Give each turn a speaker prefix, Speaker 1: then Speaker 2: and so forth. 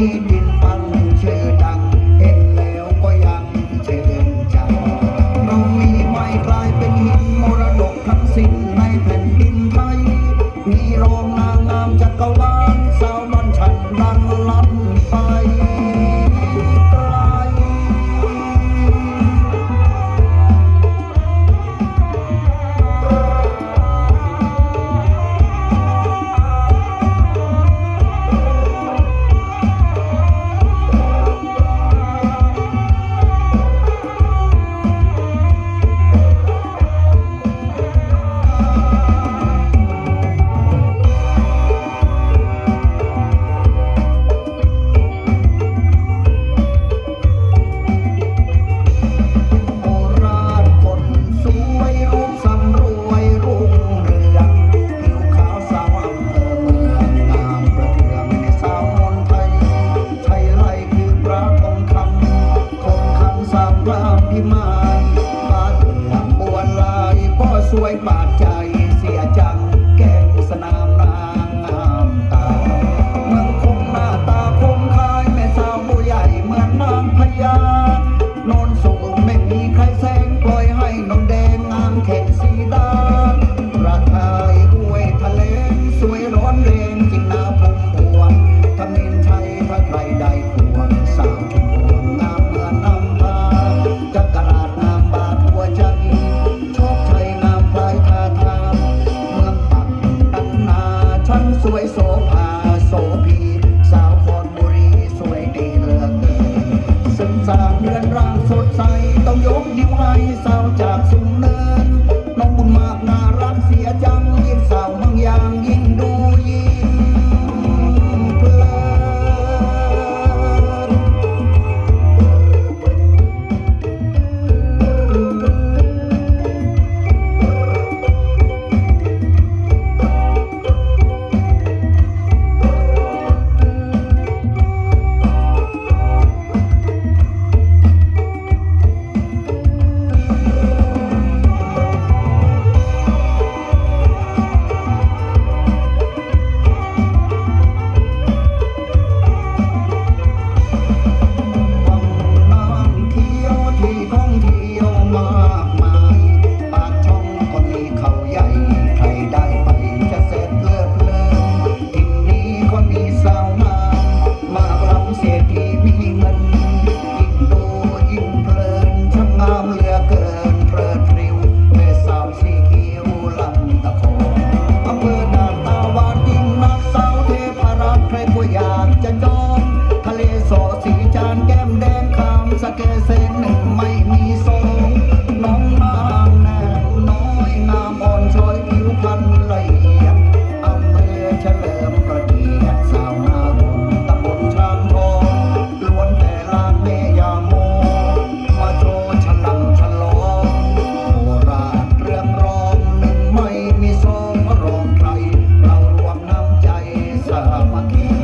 Speaker 1: ที่ดินบันชื่ดังเห็นแล้วก็ยังชื่นใจเรามีไม้ลายเป็นหินมรดกทั้งสิ้ในแผ่นดินไทย มีโรงนางงามจักรวาลสาวมันฉันดังลั่นไป Sorry. aqui.